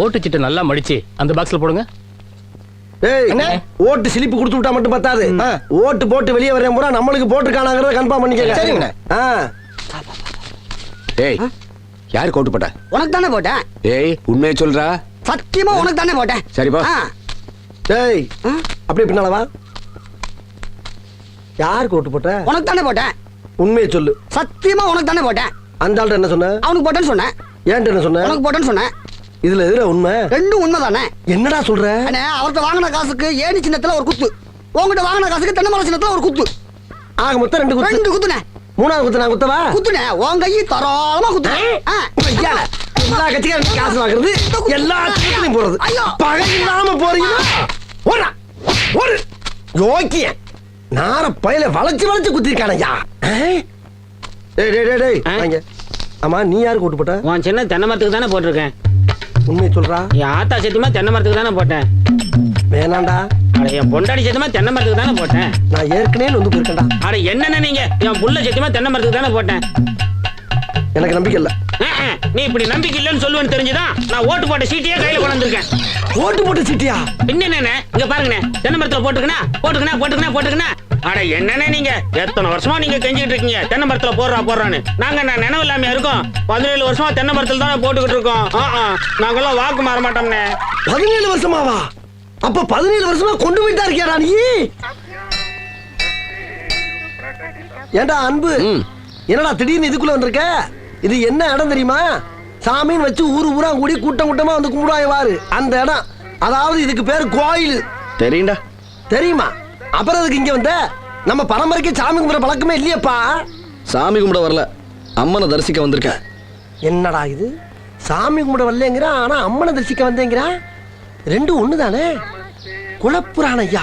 ஓட்டுச்சிட்டு நல்லா மடிச்சு அந்த பாக்ஸ்ல போடுங்க. ஓட்டு சிலிப்பு கொடுத்து விட்டா மட்டும் பத்தாது. ஆ. ஓட்டு போட்டு வெளியே வரேன் பூரா நம்மளுக்கு போட்டுருக்கானாங்கிறத கன்ஃபார்ம் பண்ணிக்கங்க. சரிங்கண்ணே. ஆ. ஏய் யார் கோட்டு போட்ட? உனக்கு தானே போட்டேன். ஏய் உண்மையை சொல்றா. சத்தியமா உனக்கு தானே போட்டேன். சரிப்பா ஆ, டேய் அப்படியே பின்னால வா. யாருக்கு ஓட்டு போட்ட? உனக்கு தானே போட்டேன். உண்மையை சொல்லு. சத்தியமா உனக்கு தானே போட்டேன். அந்த ஆள்கிட்ட என்ன சொன்ன? அவனுக்கு போட்டேன்னு சொன்னேன். ஏன்ட்ட என்ன சொன்ன? உனக்கு போட்டேன்னு சொன்னேன். இதுல எதுல உண்மை? ரெண்டும் உண்மைதானே? என்னடா சொல்ற? அண்ணே அவர்கிட்ட வாங்கின காசுக்கு ஏணி சின்னத்துல ஒரு குத்து. உங்ககிட்ட வாங்கின காசுக்கு தென்னை மரம் சின்னத்துல ஒரு குத்து. ஆக மொத்தம் ரெண்டு குத்து. ரெண்டு குத்துனே மூணாவது குத்து நான் குத்தவா? குத்துனே உன் கையை தரோளமா குத்துனேன் எல்லா கட்சிக்காரும் காசு வாங்குறது எல்லா கட்சிகளையும் போறது. ஐயோ. பகை இல்லாம போறீங்க ஓடா. ஒரு யோக்கிய. நார பயில வளைச்சு வளைச்சு குத்திருக்கானய்யா டேய் டேய் டேய். ஆமா நீ யாருக்கு ஓட்டு போட்ட? உன் சின்ன தென்னை மரத்துக்கு தானே போட்டிருக்கேன். உண்மையை சொல்றா? என் ஆத்தா சத்தியமா தென்னை மரத்துக்கு தானே போட்டேன். வேணாண்டா. அட என் பொண்டாடி சத்தியமா தென்னை மரத்துக்கு தானே போட்டேன். நான் ஏற்கனவே வந்து போயிருக்கேன்டா. அட என்னென்ன நீங்க? என் புள்ள சத்தியமா தென்னை மரத்துக்கு தானே போட்டேன். எனக்கு நம்பிக்கை இல்ல. நீ இப்படி நம்பிக்கை இல்லைன்னு சொல்லுவேன்னு தெரிஞ்சுதான் நான் ஓட்டு போட்ட சீட்டையே கையில கொண்டு வந்திருக்கேன் ஓட்டு போட்டு சிட்டியா? பின்ன என்னண்ணே இங்க பாருங்கண்ணே. தென்னை மரத்துல போட்டுக்கணா போட்டுக்கணா போட்டுக்கணா போட்டுக்கணா. அட என்னண்ணே நீங்க? எத்தனை வருஷமா நீங்க கெஞ்சிட்டு இருக்கீங்க? தென்னை மரத்துல போடுறா போடுறான்னு. நாங்க நான் நினைவு இல்லாம இருக்கோம். பதினேழு வருஷமா தென்னை மரத்துல தானே போட்டுக்கிட்டு இருக்கோம். ஆ, ஆ, நாங்கெல்லாம் வாக்கு மாற மாட்டோம்னே பதினேழு வருஷமாவா? அப்ப பதினேழு வருஷமா கொண்டு போயிட்டா இருக்கியாடா நீ? ஏண்டா அன்பு? ம். என்னடா திடீர்னு இதுக்குள்ள வந்திருக்க? இது என்ன இடம் தெரியுமா? சாமின்னு வச்சு ஊரு ஊரா கூடி கூட்டம் கூட்டமா வந்து கும்பிடுவாங்க வாரு அந்த இடம். அதாவது இதுக்கு பேரு கோயில். தெரியும்டா. தெரியுமா? அப்புறம் அதுக்கு இங்க வந்த? நம்ம பரம்பரைக்கு சாமி கும்பிட பழக்கமே இல்லையேப்பா. சாமி கும்பிட வரல. அம்மனை தரிசிக்க வந்திருக்கேன். என்னடா இது? சாமி கும்பிட வரலங்கிறான் ஆனா அம்மனை தரிசிக்க வந்தேங்கிறான். ரெண்டும் ஒண்ணு தானே ஐயா.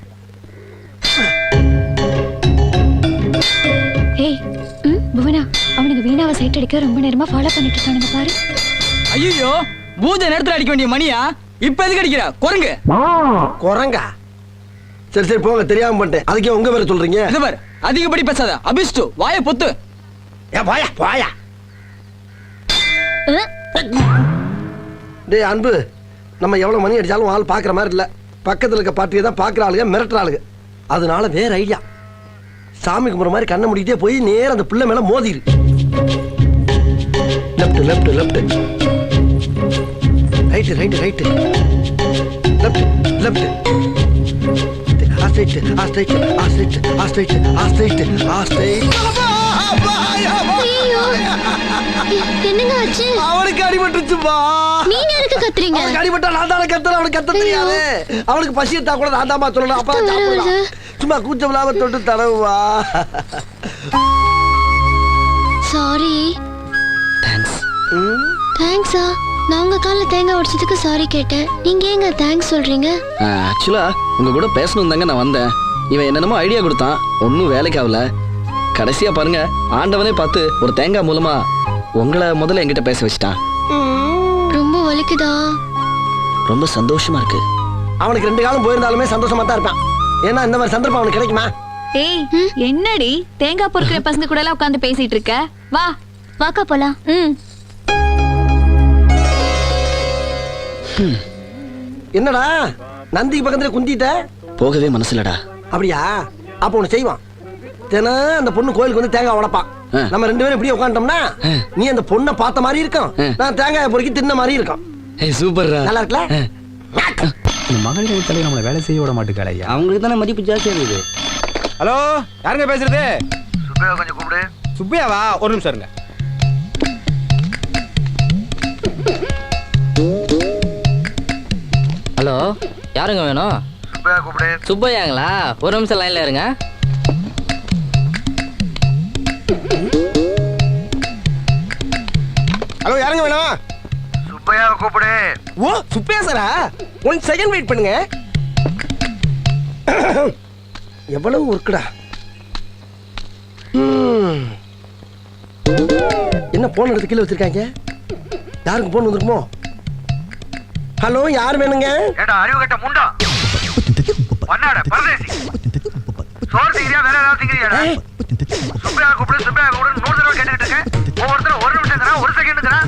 அவனுக்கு வீணாவை சைட் அடிக்க ரொம்ப நேரமா ஃபாலோ பண்ணிட்டு இருக்கானுங்க பாரு. ஐயோ பூஜை நேரத்துல அடிக்க வேண்டிய மணியா? இப்ப எதுக்கு அடிக்கிற? குரங்கு. குரங்கா? சரி சரி போங்க தெரியாம பண்ணிட்டேன். அதுக்கே உங்க பேரை சொல்றீங்க? இது பாரு அதிகப்படி பேசாத. அபிஷ்டு வாய பொத்து. ஏ போயா போயா அஹ், டேய் அன்பு நம்ம எவ்வளவு மணி அடிச்சாலும் ஆள் பாக்குற மாதிரி இல்ல. பக்கத்துல இருக்க பாட்டியை தான் பாக்குற ஆளுங்க மிரட்டுற ஆளுங்க. அதனால வேற ஐடியா. சாமி கும்பிட்ற மாதிரி கண்ணை முடிக்கிட்டே போய் நேரா அந்த பிள்ளை மேல மோதிரு. Left left left right right right left left astride astride astride astride astride astride ஐயோ. என்னங்க ஆச்சு? அவனுக்கு அடிபட்டுச்சுப்பா நீங்க எதுக்கு கத்துறீங்க? அவனுக்கு அடிபட்டா நான் தானே கத்துறேன் அவனுக்கு கத்த தெரியாது. அவனுக்கு பசி எடுத்தா கூட நான் தாமா சொல்லணும். அப்ப வருது. சும்மா கூச்சம் இல்லாம தொட்டு தடவுவா. சாரி ம், தேங்க்ஸா நான் உங்க கால்ல தேங்காய் உடைச்சதுக்கு சாரி கேட்டேன். நீங்க ஏங்க தேங்க்ஸ் சொல்றீங்க? ஆக்சுவலா உங்க கூட பேசணும் தாங்க நான் வந்தேன். இவன் என்னென்னமோ ஐடியா கொடுத்தான். ஒன்றும் வேலைக்கு ஆகல. கடைசியா பாருங்க ஆண்டவனே பார்த்து ஒரு தேங்காய் மூலமா உங்களை முதல்ல என்கிட்ட பேச வச்சுட்டான் ரொம்ப வலிக்குதா? ரொம்ப சந்தோஷமா இருக்கு. அவனுக்கு ரெண்டு காலம் போயிருந்தாலுமே சந்தோஷமா தான் இருப்பான். ஏன்னா இந்த மாதிரி சந்தர்ப்பம் அவனுக்கு கிடைக்குமா? ஏய் என்னடி? தேங்காய் பொறுக்கிற பசங்க கூட எல்லாம் உட்காந்து பேசிட்டு இருக்க? வா. வாக்கா போலாம். ம். என்னடா? நந்திக்கு பக்கத்துல குந்திட்ட? போகவே மனசுலடா அப்படியா? அப்ப ஒண்ணு செய்வான். தினம் அந்த பொண்ணு கோயிலுக்கு வந்து தேங்காய் உடைப்பான். நம்ம ரெண்டு பேரும் இப்படியே உட்காந்துட்டோம்னா நீ அந்த பொண்ணை பார்த்த மாதிரி இருக்கும். நான் தேங்காய் பொறுக்கி தின்ன மாதிரி இருக்கும். ஏய் சூப்பர்ரா. நல்லா இருக்குல்ல? இந்த மகளிர் தலைவர் நம்மளை வேலை செய்ய விட மாட்டேங்கிறாள் ஐயா. அவங்களுக்கு தானே மதிப்பு ஜாஸ்தியா இருக்குது ஹலோ யாருங்க பேசுறது? சுப்பையாவா? ஒரு நிமிஷம் இருங்க. ஹலோ யாருங்க வேணும்? சுப்பையாங்களா? ஒரு நிமிஷம் லைன்ல இருங்க. ஹலோ யாருங்க வேணும்? ஓ சுப்பையா சாரா ஒன் செகண்ட் வெயிட் பண்ணுங்க. எவ்வளவு ஒர்க்குடா. என்ன போன் எடுத்து கீழே வச்சிருக்காங்க? யாருக்கு போன் வந்திருக்குமோ? ஹலோ யார் வேணுங்க? ஏடா அறிவு கட்ட முண்டா? பண்ணாட பரதேசி. சோறு திங்கிறியா வேற ஏதாவது சுப்பையா கூப்பிடு சுப்பையா கூப்பிடு நூறு தடவை கேட்டுக்கிட்டு இருக்கேன். ஒவ்வொருத்தரும் ஒரு நிமிஷம் தரா ஒரு செகண்ட் தரா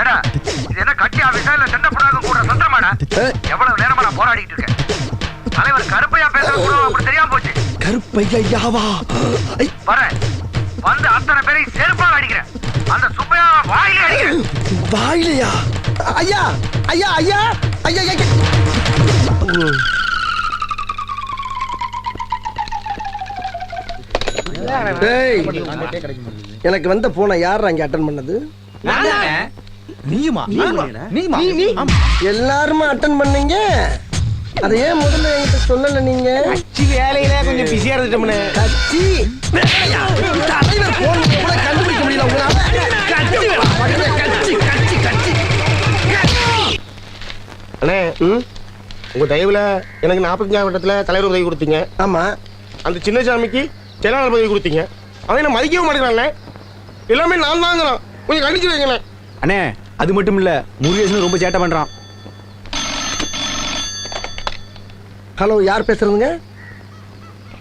ஏடா இது என்ன கட்சி ஆபீஸா இல்ல சண்டை புடாக கூட சந்திரமாடா? எவ்வளவு நேரமா நான் போராடிட்டு இருக்கேன்? தலைவர் கருப்பையா பேச கூட அப்படி தெரியாம போச்சு. கருப்பையாவா ஐ, வரேன். வந்து அத்தனை பேரையும் செருப்பால் அடிக்கிறேன். அந்த சுப்பையா வாயிலே அடிக்கிறேன். வாயிலையா? ஐயா ஐயா ஐயா ஐயா ஐயா. எனக்கு வந்த போனை யார் அங்க அட்டன் பண்ணது? எல்லாருமே அட்டன் பண்ணீங்க? அதை ஏன் முதல்ல என்கிட்ட சொல்லல நீங்க? வேலையில கொஞ்சம் பிஸியா இருந்துட்டோம்னு. கட்சி? தலைவர் போன் கூட கண்டுபிடிக்க முடியல உங்களால. கட்சி. கட்சி கட்சி கட்சி. அண்ணே ம், உங்க தயவுல எனக்கு நாற்பத்தஞ்சாம் வட்டத்துல தலைவர் உதவி கொடுத்தீங்க. ஆமா. அந்த சின்னசாமிக்கு செயலாளர் பதவி கொடுத்தீங்க. அவன் என்ன மதிக்கவே மாட்டேங்கிறான்ல எல்லாமே நான் தாங்கிறான். கொஞ்சம் கண்டிச்சு வைங்களேன். அண்ணே அது மட்டும் இல்ல முருகேசன் ரொம்ப சேட்டை பண்றான். ஹலோ யார் பேசுறதுங்க?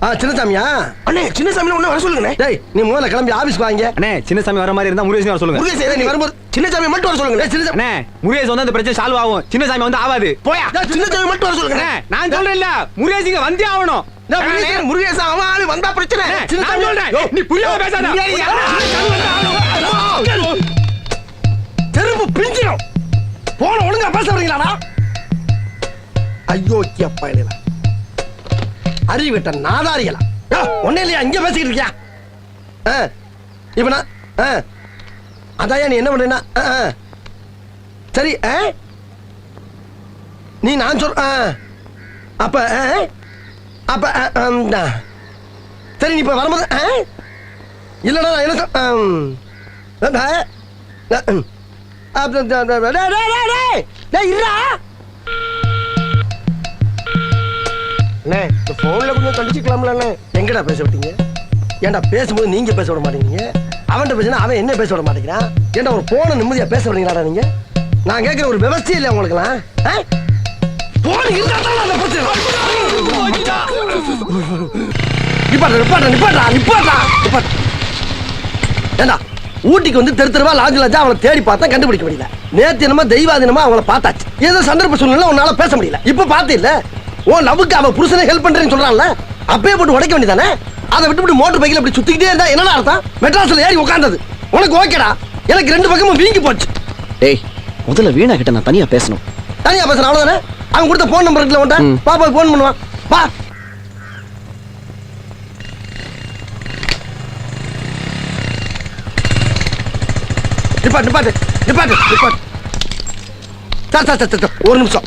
ஆ சின்னசாமியா? அண்ணே சின்னசாமி ஒண்ணு வர சொல்லுங்க டேய் நீ முதல்ல கிளம்பி ஆபீஸ்க்கு வாங்க. அண்ணே சின்னசாமி வர மாதிரி இருந்தா முருகேசன் வர சொல்லுங்க. முருகேசன் நீ வரும்போது சின்னசாமி மட்டும் வர சொல்லுங்க சின்னசாமி அண்ணே முருகேசன் வந்து அந்த பிரச்சனை சால்வ் ஆகும். சின்னசாமி வந்து ஆகாது போயா. சின்னசாமி மட்டும் வர சொல்லுங்க நான் சொல்றேன் இல்ல முருகேசிங்க வந்தே ஆகணும். நான் முருகேசன் அவன் ஆளு வந்தா பிரச்சனை நீ புரியாம பேசாத தெரும்பு பிஞ்சிடும் போன ஒழுங்கா பேச வரீங்களாடா ஐயோ பயணிகளா அறிவிட்ட நாதாரிகளா ஒன்னே இல்லையா இங்க பேசிக்கிட்டு இருக்கியா அதாயா நீ என்ன ஆ. சரி? நீ நான் சொல். அப்ப? அப்ப சரி நீ இப்ப வரும்போது ஆ? இல்லடா நான் என்ன சொல் ஆ, ஆ, டே, டே, டே, டே, டே, இருடா. அண்ணே இந்த போன்ல கொஞ்சம் கண்டிச்சுக்கலாம்ல எங்கடா பேச விட்டீங்க? ஏன்டா பேசும்போது நீங்கள் பேச விட மாட்டேங்கிறீங்க? அவன்கிட்ட பேசினா அவன் என்ன பேச விட மாட்டேங்கிறான்? ஏன்டா ஒரு போன நிம்மதியாக பேச விடுறீங்களாடா நீங்கள் நான் கேட்குற ஒரு விவசாயம் இல்லை உங்களுக்குலாம் போன் இருந்தா தான் அந்த பிரச்சனை நிப்பாட்டா நிப்பாட்டா நிப்பாட்டா நிப்பாட்டா நிப்பாட்டா. ஏண்டா ஊட்டிக்கு வந்து தெரு தெருவா லாஜ் லாஜா அவளை தேடி பார்த்தா கண்டுபிடிக்க முடியல. நேத்து என்னமோ தெய்வாதீனமா அவங்கள பார்த்தாச்சு. ஏதோ சந்தர்ப்ப சூழ்நிலை உன்னால பேச முடியல. இப்ப பார்த்து இல்ல ஓ லவ்வுக்கு அவன் புருஷனை ஹெல்ப் பண்றேன்னு சொல்றான்ல? அப்பயே போட்டு உடைக்க வேண்டியதானே? அதை விட்டுவிட்டு மோட்டர் பைக்கில் இப்படி சுத்திக்கிட்டே இருந்தா என்னடா அர்த்தம்? மெட்ராஸ்ல ஏறி உட்கார்ந்தது உனக்கு ஓகேடா எனக்கு ரெண்டு பக்கமும் வீங்கி போச்சு. டேய் முதல்ல வீணா கிட்ட நான் தனியா பேசணும். தனியா பேசுறேன் அவ்வளவுதானே? அவன் கொடுத்த போன் நம்பர் இருக்குல்ல உன்ட்ட ம். பா போய் போன் பண்ணுவான். பா நிப்பாட்டு நிப்பாட்டு நிப்பாட்டு நிப்பாட்டு சார் சார் சார், சார் ஒரு நிமிஷம்.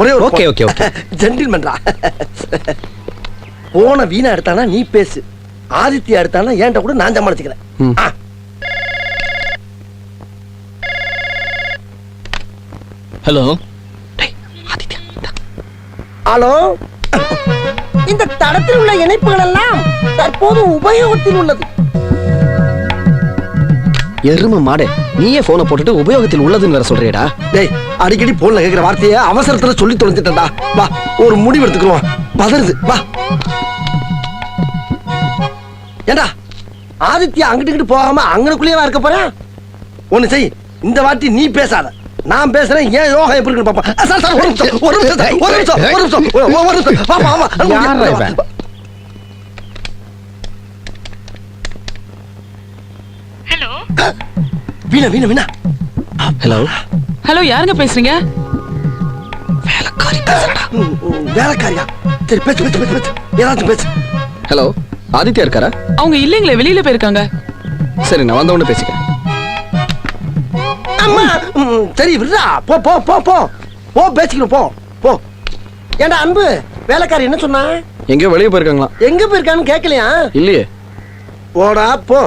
ஒரே ஒரு Okay, okay, okay. ஜென்டில்மேன்டா போன வீணா எடுத்தானா நீ பேசு. ஆதித்யா எடுத்தானா ஏன்ட்ட கூட நான் சமாளிச்சுக்கிறேன். Hello hello? இந்த தடத்தில் உள்ள இணைப்புகள் எல்லாம் தற்போது உபயோகத்தில் உள்ளது. எரும மாடே நீயே போனை போட்டுட்டு உபயோகத்தில் உள்ளதுன்னு வேற சொல்றியடா. டேய் அடிக்கடி போன்ல கேக்குற வார்த்தையை அவசரத்துல சொல்லி தொலைஞ்சிட்டா வா ஒரு முடிவு எடுத்துக்கிறோம் பதறுது வா. ஏண்டா ஆதித்யா அங்கிட்டு இங்கிட்டு போகாம அங்கனுக்குள்ளேயே இருக்க போறேன் ஒண்ணு செய் இந்த வாட்டி நீ பேசாத. நான் பேசுறேன் ஏன் யோகா எப்படி இருக்கு பாப்பா சார் சார் ஒரு நிமிஷம் ஒரு நிமிஷம் ஒரு நிமிஷம் ஒரு நிமிஷம் ஒரு- நிமிஷம் பாப்பா ஆமா. இவன்? வீணா வீணா வீணா. ஹலோ. ஹலோ யாருங்க பேசுறீங்க? ம், வேலைக்காரியா? சரி பேச்சு பேச்சு பேச்சு பேச்சு ஏதாச்சும் பேச்சு ஹலோ ஆதித்யா இருக்காரா? அவங்க இல்லைங்களே வெளியில போயிருக்காங்க. சரி நான் வந்த உடனே பேசிக்கிறேன். சரி விடுறா. போ போ போ போ. போ பேசிக்கணும் போ போ. ஏண்டா அன்பு வேலைக்காரி என்ன சொன்னா? எங்கேயோ வெளியே போயிருக்காங்களா எங்க போயிருக்கான்னு கேட்கலையா இல்லையே. போடா போ.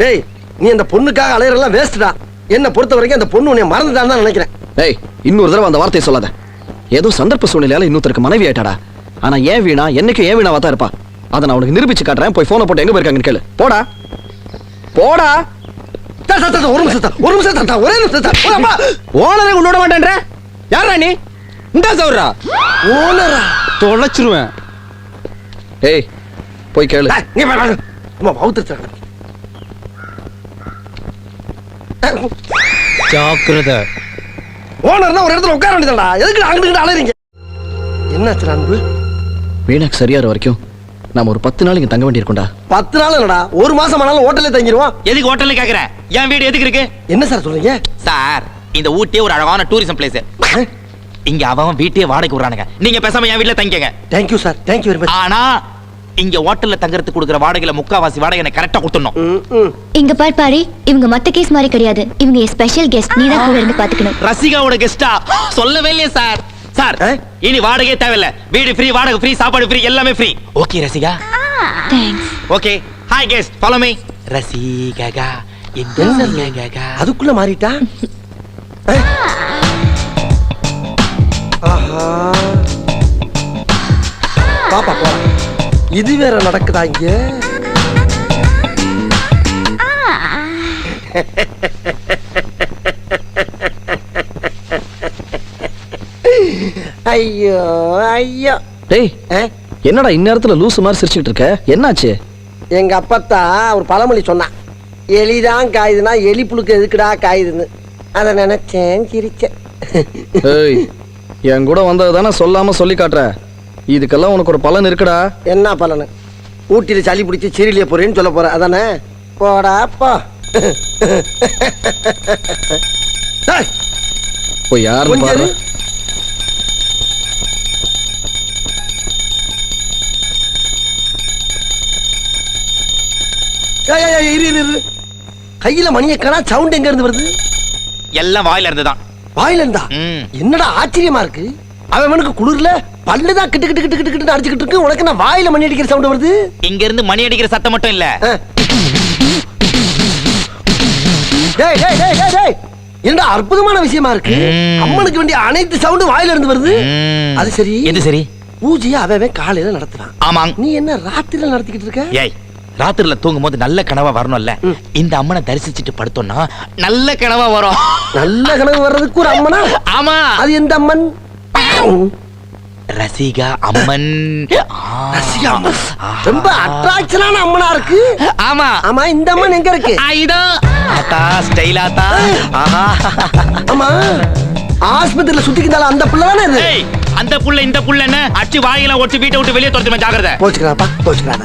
டேய் நீ அந்த பொண்ணுக்காக அலையறெல்லாம் வேஸ்ட்டா என்ன பொறுத்த வரைக்கும் அந்த பொண்ணு உன்னை மறந்துட்டான்னு தான் நினைக்கிறேன். டேய் இன்னொரு தடவை அந்த வார்த்தையை சொல்லாத. ஏதோ சந்தர்ப்ப சூழ்நிலையால இன்னொருத்தருக்கு மனைவி ஆயிட்டாடா. ஆனா ஏன் வீணா என்னைக்கும் ஏன் வீணாவா தான் இருப்பா. அதை நான் உனக்கு நிரூபிச்சு காட்டுறேன். போய் போனை போட்டு எங்க போயிருக்காங்கன்னு கேளு. போடா. போடா. தா, ஒரு நிமிஷம் ஒரு நிமிஷம் தா, தா, ஒரே நிமிஷம் தா. ஓ, அப்பா. ஓனரை விட மாட்டேன்ற? யாரா நீ? இந்த சௌரா ஓனரா? தொலைச்சிருவேன். ஏய் போய் கேளு. வா. அம்மா, வவுத்துருச்சு. ஜாக்கிரதை. ஓனர்னா ஒரு இடத்துல உட்கார வேண்டியதுடா. எதுக்கு அங்கிட்டு அலையறீங்க? என்னாச்சு அன்பு? வீணாக்கு சரியாற வரைக்கும் நாம ஒரு பத்து நாள் இங்க தங்க வேண்டியிருக்கும்டா. பத்து நாள் இல்லடா. ஒரு மாசம் ஆனாலும் ஹோட்டல்ல தங்கிடுவோம் எதுக்கு ஹோட்டல்ல கேக்குற? என் வீடு எதுக்கு இருக்கு? என்ன சார் சொல்றீங்க? சார் இந்த ஊட்டியே ஒரு அழகான டூரிசம் பிளேஸ் இங்க அவன் வீட்டையே வாடகைக்கு விடுறானுங்க. நீங்க பேசாம என் வீட்ல தங்கிக்கங்க. Thank you sir thank you very much ஆனா இங்க ஹோட்டல்ல தங்கறதுக்கு கொடுக்குற வாடகையில முக்காவாசி வாடகை எனக்கு கரெக்டா கொடுத்துடணும். இங்க பார் பாரி இவங்க மத்த கேஸ் மாதிரி கிடையாது. இவங்க ஸ்பெஷல் கெஸ்ட் நீ தான் கூட இருந்து பாத்துக்கணும் ரசிகாவோட கெஸ்டா சொல்லவே இல்லையே சார். சார்? இனி வாடகையே தேவையில்ல. வீடு ஃப்ரீ வாடகை ஃப்ரீ சாப்பாடு ஃப்ரீ எல்லாமே free okay Rasika. Thanks okay hi guest follow me Rasika. அதுக்குள்ள மாறிட்டா? பாப்பா போ இது வேற நடக்குதா இங்க? ஐயோ ஐயோ. டேய்? என்னடா இந்நேரத்துல லூசு மாதிரி சிரிச்சுக்கிட்டு இருக்க? என்னாச்சு? எங்க அப்பத்தா ஒரு பழமொழி சொன்னான் எலிதான் காயுதுன்னா எலி புழுக்கு எதுக்குடா காயுதுன்னு. அதை நினைச்சேன் சிரிச்சேன். ஏய் என் கூட வந்தது தானே சொல்லாம சொல்லி காட்டுற. இதுக்கெல்லாம் உனக்கு ஒரு பலன் இருக்குடா. என்ன பலனு? ஊட்டியில் சளி பிடிச்சி சிறிலிய போறேன்னு சொல்ல போற அதானே? போடா போ. டேய், போய் யாருன்னு கொஞ்சம் பாரு. ஏய், ஏய், இரு, இரு. கையில மணியை காணா சவுண்ட் எங்க இருந்து வருது? எல்லாம் வாயில இருந்துதான். வாயில இருந்தா. என்னடா ஆச்சரியமா இருக்கு? அவனுக்கு குளிர்ல பல்லுதான் கிட்டு கிட்டு கிட்டு கிட்டு கிட்டு அடிச்சுக்கிட்டு இருக்கு. உனக்கு என்ன வாயில மணி அடிக்கிற சவுண்ட் வருது? இங்க இருந்து மணி அடிக்கிற சத்தம் மட்டும் இல்ல. டேய் டேய் டேய் டேய் டேய். என்னடா அற்புதமான விஷயமா இருக்கு. அம்மனுக்கு வேண்டிய அனைத்து சவுண்டும் வாயில இருந்து வருது. அது சரி. எது சரி? பூஜையை அவன் காலையில நடத்துறான். ஆமாங். நீ என்ன ராத்திரில நடத்திக்கிட்டு இருக்க? ஏய் ராத்திரில தூங்கும் போது நல்ல கனவா வரணும்ல. இந்த அம்மனை தரிசிச்சுட்டு படுத்தோம்னா நல்ல கனவா வரும். நல்ல கனவு வர்றதுக்கு ஒரு அம்மனா? ஆமா. அது எந்த அம்மன்? ரசிகா அம்மன். ரசிகா அம்மன். ரொம்ப அட்ராக்ஷனான அம்மனா இருக்கு. ஆமா. ஆமா இந்த அம்மன் எங்க இருக்கு? இதோ ஆத்தா ஸ்டைல் ஆத்தா. ஆஹா. ஆமா. ஆஸ்பத்திரியில சுத்திக்கிட்டால அந்த பிள்ளை தானே இது? அந்த புள்ள இந்த புள்ள என்ன? அடிச்சு வாயில ஒடிச்சு வீட்டை விட்டு வெளியே துரத்துமே ஜாக்கிரதை. போச்சுக்கிறாப்பா போச்சுக்கிறாத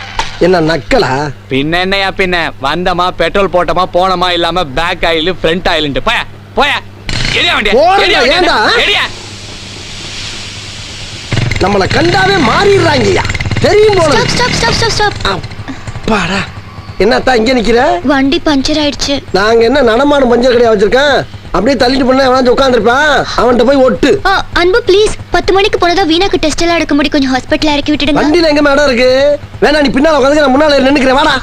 என்ன நக்கலா? பின்ன என்னையா பின்ன? வந்தமா பெட்ரோல் போட்டமா போனமா இல்லாம பேக் ஆயில் ஃப்ரண்ட் ஆயில்ன்ட்டு போயா போயா. எரியா வண்டியா? எரியா? எரியா. நம்மள கண்டாவே மாறிடுறாங்கய்யா. தெரியும் போல. Stop stop stop stop stop அப்பாடா. என்னத்தா இங்க நிக்கிற? வண்டி பஞ்சர் ஆயிடுச்சு. நாங்க என்ன நடமாடும் பஞ்சர் கடையா வச்சிருக்கேன்? அப்படியே தள்ளிட்டு பண்ண எவனாச்சும் உட்காந்துருப்பான் அவன்கிட்ட போய் ஒட்டு. அன்பு ப்ளீஸ் பத்து மணிக்கு போனதா வீணாக்கு டெஸ்ட் எல்லாம் எடுக்க முடியும். கொஞ்சம் ஹாஸ்பிட்டல் இறக்கி விட்டுடுங்க. வண்டியில எங்க மேடம் இருக்கு? வேணா நீ பின்னால உட்காந்து நான் முன்னால நின்னுக்கிறேன். வாடா.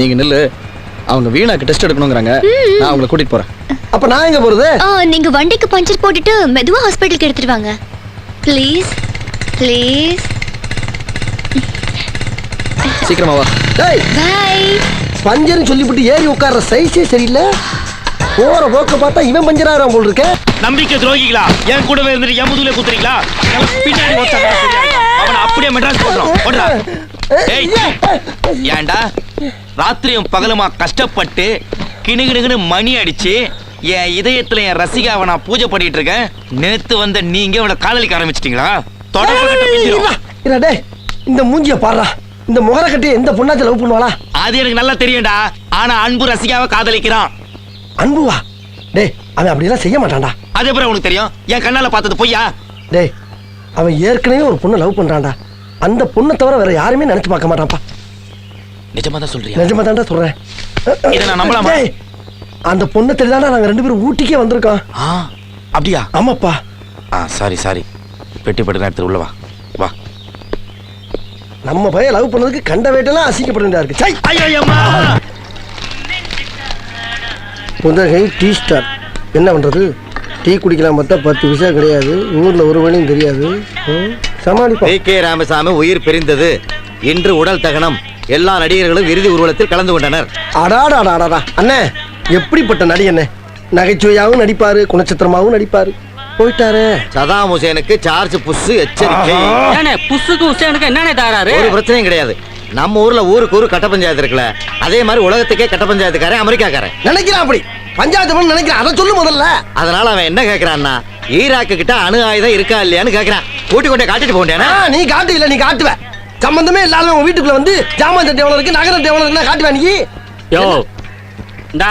நீங்க நில்லு. அவங்க வீணாக்கு டெஸ்ட் எடுக்கணுங்கிறாங்க. நான் அவங்கள கூட்டிட்டு போறேன். அப்ப நான் எங்க போறது? நீங்க வண்டிக்கு பஞ்சர் போட்டுட்டு மெதுவா ஹாஸ்பிட்டலுக்கு எடுத்துட்டு வாங்க. ப்ளீஸ் ப்ளீஸ் சீக்கிரமா வா. டேய் பை பஞ்சர்னு சொல்லிவிட்டு ஏறி உட்கார்ற சைஸே சரியில்லை. போற போக்க பார்த்தா இவன் பஞ்சராகிறான் போல் இருக்க நம்பிக்கை துரோகிகளா? என் கூடவே இருந்துட்டு என் முதுகுல குத்துறீங்களா? பின்னாடி? அவனை அப்படியே மெட்ராஸ் ஏய் ஏன்டா? ராத்திரியும் பகலுமா கஷ்டப்பட்டு கிணுகிணுகினு மணி அடிச்சு என் இதயத்துல என் ரசிகாவை நான் பூஜை பண்ணிட்டு இருக்கேன். நேத்து வந்த நீங்க அவனை காதலிக்க ஆரம்பிச்சிட்டீங்களா? தொடர்பு இந்த மூஞ்சிய பாடுறா இந்த முகர கட்டி எந்த பொண்ணாச்சும் லவ் பண்ணுவாளா? அது எனக்கு நல்லா தெரியும்டா. ஆனா அன்பு ரசிகாவை காதலிக்கிறான். அன்புவா? டேய் அவன் அப்படியெல்லாம் செய்ய மாட்டான்டா. அது எப்படி உனக்கு தெரியும்? என் கண்ணால பார்த்தது பொய்யா? டேய் அவன் ஏற்கனவே ஒரு பொண்ணை லவ் பண்றான்டா. அந்த பொண்ணை தவிர வேற யாருமே நினைச்சு பார்க்க மாட்டான்ப்பா. நிஜமா தான் சொல்றியா? நிஜமா தான்டா சொல்றேன். இதை நான் நம்பலாமா? டேய், அந்த பொண்ணை தெரியாதா நாங்க ரெண்டு பேரும் ஊட்டிக்கே வந்திருக்கோம். ஆ அப்படியா? ஆமாப்பா. ஆ சாரி சாரி. பெட்டி பட்டு எடுத்து உள்ள வா. வா. நம்ம பையன் லவ் பண்ணதுக்கு கண்ட வேட்டெல்லாம் அசிங்கப்பட வேண்டியதா இருக்கு. சை! ஐயோ அம்மா! Pudhugai tea star. என்ன பண்றது? டீ குடிக்கலாம் பார்த்தா பத்து பைசா கிடையாது. ஊர்ல ஒரு வழியும் தெரியாது சமாளிப்போம். கே ராமசாமி உயிர் பிரிந்தது. இன்று உடல் தகனம். எல்லா நடிகர்களும் இறுதி ஊர்வலத்தில் கலந்து கொண்டனர். அடாடாடாடாடா. அண்ணே எப்படிப்பட்ட நடி அண்ணே? நகைச்சுவையாவும் நடிப்பாரு குணச்சித்திரமாவும் நடிப்பாரு. போயிட்டாரே. சதாம் ஹுசேனுக்கு சார்ஜ் புஷ் எச்சரிக்கை. ஏண்ணே புஸ்ஸுக்கு உசேனுக்கு என்னண்ணே தகராறு ஒரு பிரச்சனையும் கிடையாது. நம்ம ஊர்ல ஊருக்கு ஊரு கட்ட பஞ்சாயத்து இருக்குல்ல அதே மாதிரி உலகத்துக்கே கட்ட பஞ்சாயத்துக்காரன் அமெரிக்காக்காரன். நினைக்கிறான் அப்படி. பஞ்சாயத்து பண்ண நினைக்கிறான். அதை சொல்லு முதல்ல. அதனால அவன் என்ன கேக்குறான்னா ஈராக்கு கிட்ட அணு ஆயுதம் இருக்கா இல்லையான்னு கேக்குறான். கூட்டி கொண்டே காட்டிட்டு போண்டேனா ஆ, நீ காட்டு இல்ல நீ காட்டுவ. சம்பந்தமே இல்லாத உன் வீட்டுக்குள்ள வந்து ஜாமான் சட்டை எவ்வளவு இருக்கு நகர எவ்வளவு இருக்குன்னு காட்டுவ நீ யோ. இந்தா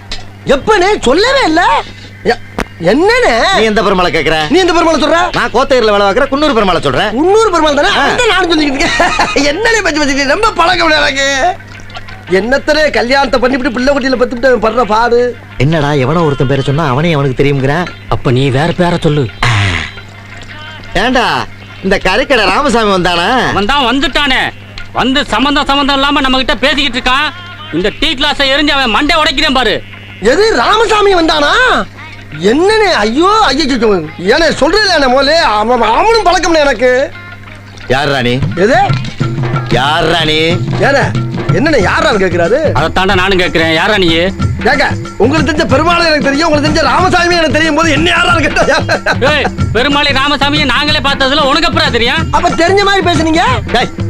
எப்பனே சொல்லவே இல்ல. எ- என்னண்ணே நீ எந்த பெருமாளை கேக்குற? நீ எந்த பெருமாளை சொல்ற? நான் கோத்தகிரில வேலை பார்க்குற குன்னூர் பெருமாளை சொல்றேன். முன்னூறு பெருமாள் தானே? அந்த நானும் சொல்லிக்கிட்டு இருக்கேன். என்னனே பச்சு பச்சு ரொம்ப பழக்கம் எனக்கு. என்னத்தனே கல்யாணத்தை பண்ணிவிட்டு பிள்ளை குட்டியில பத்துட்டு அவன் படுற பாடு. என்னடா எவனோ ஒருத்தன் பேரை சொன்னா அவனே அவனுக்கு தெரியுங்கிறேன் அப்ப நீ வேற பேரை சொல்லு. ஏண்டா இந்த கறிக்கடை ராமசாமி வந்தானா? அவன் தான் வந்துட்டானே. வந்து சம்பந்தம் சம்பந்தம் இல்லாம நம்ம கிட்ட பேசிக்கிட்டு இருக்கான். இந்த டீ கிளாஸை எரிஞ்சு அவன் மண்டை உடைக்கிறேன் பாரு. எது ராமசாமி வந்தானா? என்னனே ஐயோ ஐயோ ஏனே சொல்றேன் என்ன மோலே அவன் அவனும் பழக்கம்னே எனக்கு. யார் ராணி? எது? யார் ராணி? ஏனே என்னண்ணே யாரான்னு கேக்குறாரு அதைத்தாண்டா நானும் கேட்கிறேன். யாரா நீ கேக்க உங்களுக்கு தெரிஞ்ச பெருமாள் எனக்கு தெரியும் உங்களுக்கு தெரிஞ்ச ராமசாமி எனக்கு தெரியும் போது என்ன யாரான்னு கேட்டா? பெருமாளி ராமசாமியை நாங்களே பார்த்ததுல உனக்கு அப்புறம் தெரியும்? அப்ப தெரிஞ்ச மாதிரி பேசுனீங்க? டேய்,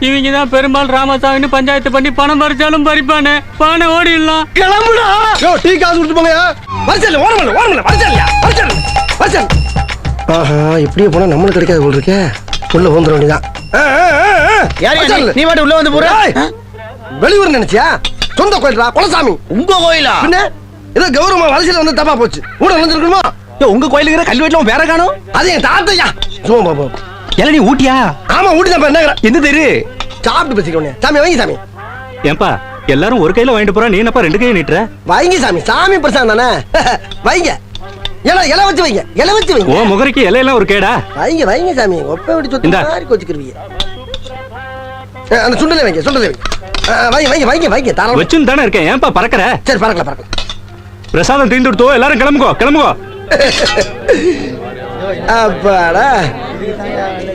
இவங்க தான் பெருமாள் ராமசாமின்னு பஞ்சாயத்து பண்ணி பணம் பறிச்சாலும் பறிப்பானே. பானை ஓடிடலாம். கிளம்புடா. டீ காசு கொடுத்து போங்க வரச்சல் ஓரமல்ல ஓரமல்ல வரச்சல்யா வரச்சல் வரச்சல் ஆஹா இப்படியே போனா நம்மளுக்கு கிடைக்காது போல் இருக்கே. உள்ள போந்துட வேண்டியதான் நீ வாட்டு உள்ள வந்து போற வெளியூர் நினைச்சியா? சொந்த கோயில்டா குலசாமி. உங்க கோயிலா? பின்ன ஏதோ கௌரவமா வரிசையில வந்து தப்பா போச்சு. கூட நினைஞ்சிருக்கணுமா உங்க கோயிலுக்கு கல்வெட்டுல வேற காணும்? அது என் தாத்தையா. சும்மா பாப்போம் எல்லாம் நீ ஊட்டியா? ஆமா ஊட்டி தான் என்ன எந்த தெரு? சாப்பிட்டு பேசிக்கோனே சாமி வைங்க சாமி. ஏன்பா எல்லாரும் ஒரு கையில வாங்கிட்டு போறா நீ என்னப்பா ரெண்டு கையை நீட்டுற? வைங்க சாமி சாமி பிரசாதம் தானே? வைங்க. இலை இலை வச்சு வைங்க இலை வச்சு ஓ வைங்க முகரைக்கு இலையெல்லாம் ஒரு கேடா? வைங்க வைங்க சாமி ஒப்ப விட்டு சொத்து. மாதிரி கொச்சுக்கிருவீங்க அந்த சுண்டலை வைங்க சுண்டலை வைங்க. வைங்க வைங்க வைங்க வைங்க தாராளமா. வச்சுன்னு தானே இருக்கேன் ஏன்பா பறக்கற? சரி பறக்கல பறக்கல. பிரசாதம் தீர்ந்து கொடுத்தோ எல்லாரும் கிளம்புகோ கிளம்புகோ அப்பாடா.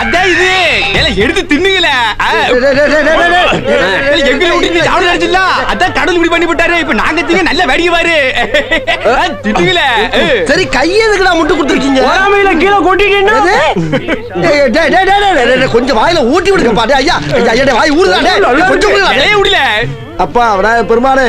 அதான் இது எல்லாம் எடுத்து தின்னுங்கள டேய், டேய், டேய், டேய், டேய், டேய், டேய். எங்களை விட்டு சாப்பிட நினைச்சில்ல அதான் கடவுள் இப்படி பண்ணி விட்டாரு இப்ப நாங்க திங்க நல்ல வேடிக்கை பாரு திட்டுங்கள சரி கையை முட்டு கொடுத்துருக்கீங்க பொறாமையில கீழே கொட்டிட்டீங்கன்னா எது? டேய், டேய், டேய், டேய், டேய், டேய், டேய், கொஞ்சம் வாயில ஊட்டி விடுங்கப்பா டேய், ஐயா ஐயா, வாய் டேய், கொஞ்சம் விடுங்க. விடல அப்பா விநாயகர் பெருமானே